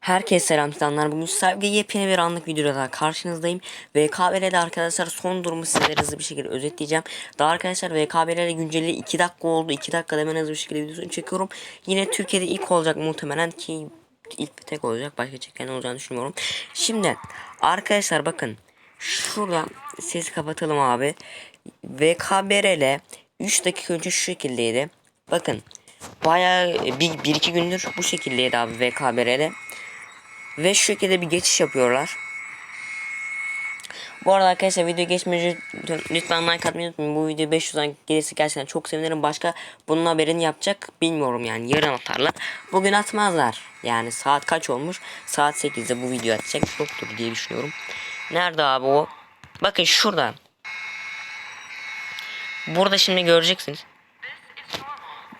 Herkese selam titanlar. Bugün sevgi yepyeni bir anlık videoda daha karşınızdayım. VKBR'de arkadaşlar son durumu sizlere hızlı bir şekilde özetleyeceğim. Daha arkadaşlar VKBR'de güncelliği 2 dakika oldu. 2 dakikada hemen hızlı bir şekilde videosunu çekiyorum. Yine Türkiye'de ilk olacak muhtemelen ki ilk ve tek olacak. Başka çeken olacağını düşünmüyorum. Şimdi arkadaşlar bakın. Şuradan sesi kapatalım abi. VKBR'le 3 dakika önce şu şekildeydi. Bakın. Bayağı bir, bir iki gündür bu şekildeydi abi VKBR'de. Ve şu şekilde bir geçiş yapıyorlar. Bu arada arkadaşlar video geçmeden önce lütfen like atmayı unutmayın. Bu video 500'den gelirse gerçekten çok sevinirim. Başka bunun haberini yapacak bilmiyorum yani. Yarın atarlar. Bugün atmazlar. Yani saat kaç olmuş? Saat 8'de bu video atacak. Yoktur diye düşünüyorum. Nerede abi o? Bakın şurada. Burada şimdi göreceksiniz.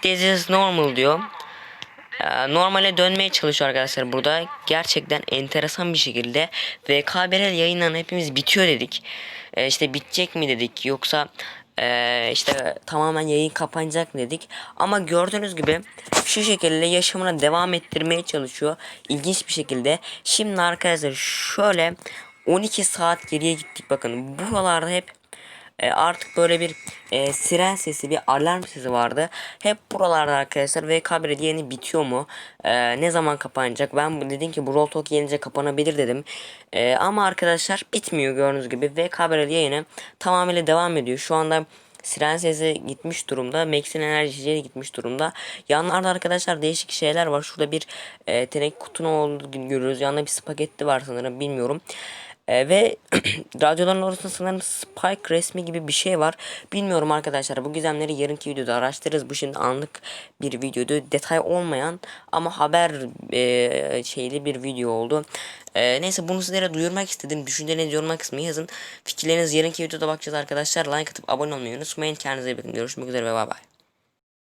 This is normal diyor. Ee, normale dönmeye çalışıyor arkadaşlar burada. Gerçekten enteresan bir şekilde VKBRL yayınlarını hepimiz bitiyor dedik. Ee, işte bitecek mi dedik yoksa ee, işte tamamen yayın kapanacak dedik. Ama gördüğünüz gibi şu şekilde yaşamına devam ettirmeye çalışıyor. İlginç bir şekilde. Şimdi arkadaşlar şöyle 12 saat geriye gittik bakın. Buralarda hep e, artık böyle bir e, siren sesi bir alarm sesi vardı. Hep buralarda arkadaşlar VK1 yeni bitiyor mu? E, ne zaman kapanacak? Ben dedim ki bu Roll Talk yenince kapanabilir dedim. E, ama arkadaşlar bitmiyor gördüğünüz gibi. VK1 yayını tamamıyla devam ediyor. Şu anda Siren sesi gitmiş durumda. Max'in enerji içeceği gitmiş durumda. Yanlarda arkadaşlar değişik şeyler var. Şurada bir e, tenek kutunu olduğunu görüyoruz. Yanında bir spagetti var sanırım bilmiyorum. E, ve radyoların orasında sanırım Spike resmi gibi bir şey var. Bilmiyorum arkadaşlar. Bu gizemleri yarınki videoda araştırırız. Bu şimdi anlık bir videodu. Detay olmayan ama haber e, şeyli bir video oldu. E, neyse bunu sizlere duyurmak istedim. Düşüncelerinizi yorumlar kısmına yazın. Fikirlerinizi yarınki videoda bakacağız arkadaşlar. Like atıp abone olmayı unutmayın. Kendinize iyi bakın. Görüşmek üzere ve bay bay.